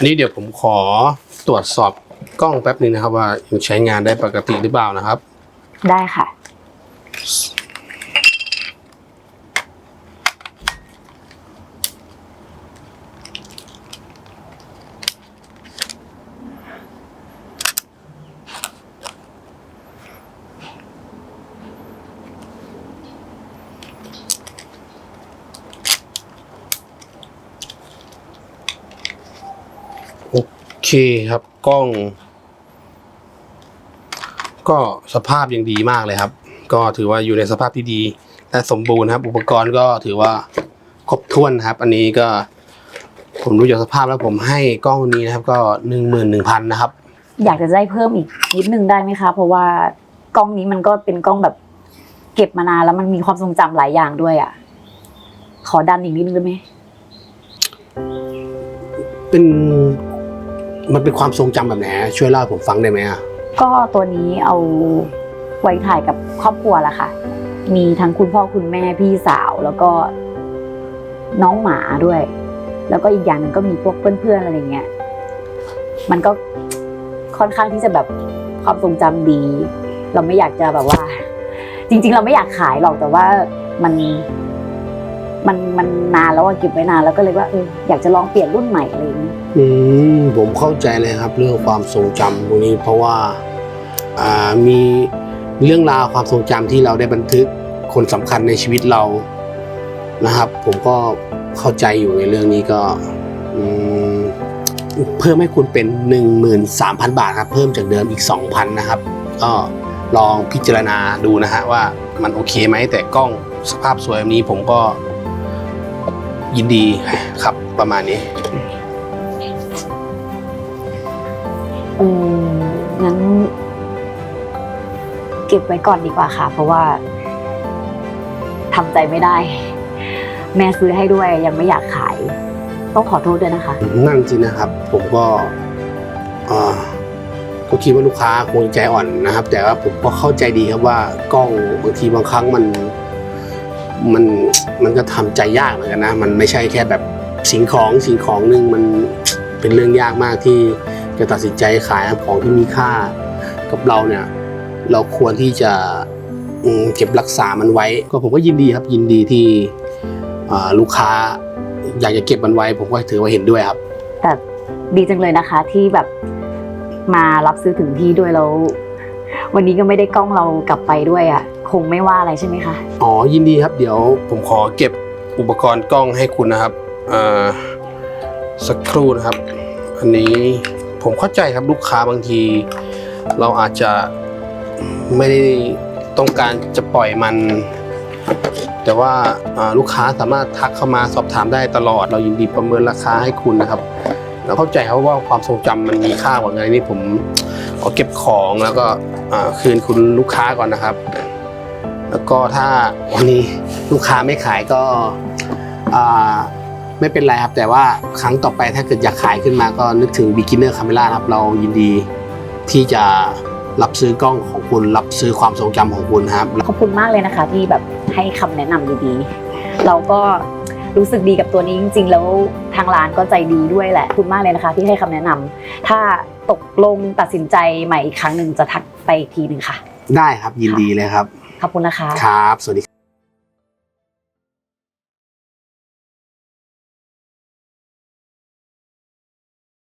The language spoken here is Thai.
อันนี้เดี๋ยวผมขอตรวจสอบกล้องแป๊บนึงนะครับ ว่ายังใช้งานได้ปกติหรือเปล่านะครับ ได้ค่ะ โอ เคครับกล้อง ก็สภาพยังดีมากเลยครับ ก็ถือว่าอยู่ในสภาพที่ดี และสมบูรณ์ครับ อุปกรณ์ก็ถือว่าครบถ้วนนะครับ อันนี้ก็ ผมดูจากสภาพแล้วผมให้กล้องนี้นะครับ ก็หนึ่งหมื่นหนึ่งพันนะครับ อยากจะได้เพิ่มอีกนิดนึงได้ไหมคะ เพราะว่ากล้องนี้มันก็เป็นกล้องแบบ เก็บมานานแล้วมันมีความทรงจำหลายอย่างด้วยอะ ขอดันอีกนิดนึงได้ไหมเป็น มันเป็นความทรงจำแบบไหนฮะช่วยเล่าให้ผมฟังได้ไหมอะก็ตัวนี้เอาไว้ถ่ายกับครอบครัวละค่ะ มีทั้งคุณพ่อคุณแม่พี่สาวแล้วก็น้องหมาด้วย แล้วก็อีกอย่างหนึ่งก็มีพวกเพื่อนๆอะไรอย่างเงี้ย มันก็ค่อนข้างที่จะแบบความทรงจำดี เราไม่อยากจะแบบว่า จริง ๆ เราไม่อยากขายหรอกแต่ว่ามัน มันมันนานแล้วอะเก็บไว้นานแล้วก็เลยว่าเอออยากจะลองเปลี่ยนรุ่นใหม่อะไรอย่างเงี้อืมผมเข้าใจเลยครับ เรื่องความทรงจำตรงนี้เพราะว่าอ่ามีเรื่องราวความทรงจำที่เราได้บันทึกคนสำคัญในชีวิตเรานะครับ ผมก็เข้าใจอยู่ในเรื่องนี้ก็อืมเพิ่มให้คุณเป็น 13,000 บาทครับ เพิ่มจากเดิมอีก 2,000 นะครับ ก็ลองพิจารณาดูนะฮะว่ามันโอเคไหมแต่กล้องสภาพสวยแบบนี้ผมก็ ยินดีครับประมาณนี้เอองั้น เก็บไว้ก่อนดีกว่าค่ะ เพราะว่าทำใจไม่ได้ แม่ซื้อให้ด้วยยังไม่อยากขาย ต้องขอโทษด้วยนะคะ นั่นจริงนะครับ ผมก็เอ่อก็คิดว่าลูกค้าคงใจอ่อนนะครับ แต่ว่าผมก็เข้าใจดีครับว่ากล้องบางทีบางครั้งมัน มันมันก็ทำใจยากเหมือนกันนะ มันไม่ใช่แค่แบบสิ่งของสิ่งของหนึ่งมันเป็นเรื่องยากมากที่จะตัดสินใจขายของที่มีค่ากับเราเนี่ย เราควรที่จะเก็บรักษามันไว้ ก็ผมก็ยินดีครับยินดีที่ลูกค้าอยากจะเก็บมันไว้ ผมก็ถือว่าเห็นด้วยครับ แต่ดีจังเลยนะคะที่แบบมารับซื้อถึงที่ด้วยแล้ว วันนี้ก็ไม่ได้กล้องเรากลับไปด้วยอะคงไม่ว่าอะไรใช่ไหมคะ อ๋อยินดีครับเดี๋ยวผมขอเก็บอุปกรณ์กล้องให้คุณนะครับอ่อสักครู่นะครับ อันนี้ผมเข้าใจครับลูกค้าบางที เราอาจจะไม่ได้ต้องการจะปล่อยมัน แต่ว่าลูกค้าสามารถทักเข้ามาสอบถามได้ตลอด เรายินดีประเมินราคาให้คุณนะครับเราเข้าใจครับว่าความทรงจำมันมีค่ากว่าเงินนี่ผม ขอเก็บของแล้วก็คืนคุณลูกค้าก่อนนะครับ แล้วก็ถ้าวันนี้ลูกค้าไม่ขายก็ไม่เป็นไรครับ แต่ว่าครั้งต่อไปถ้าเกิดอยากขายขึ้นมาก็นึกถึง beginner camera ครับ เรายินดีที่จะรับซื้อกล้องของคุณรับซื้อความทรงจำของคุณครับขอบคุณมากเลยนะคะ ที่แบบให้คำแนะนำดีๆ เราก็รู้สึกดีกับตัวนี้จริง ๆ แล้วางร้านก็ใจดีด้วยแหละขอบคุณมากเลยนะคะที่ให้คำแนะนำถ้าตกลงตัดสินใจใหม่อีกครั้งหนึ่งจะทักไปอีกทีหนึ่งค่ะ ได้ครับยินดีเลยครับ ขอบคุณนะคะ ครับ สวัสดี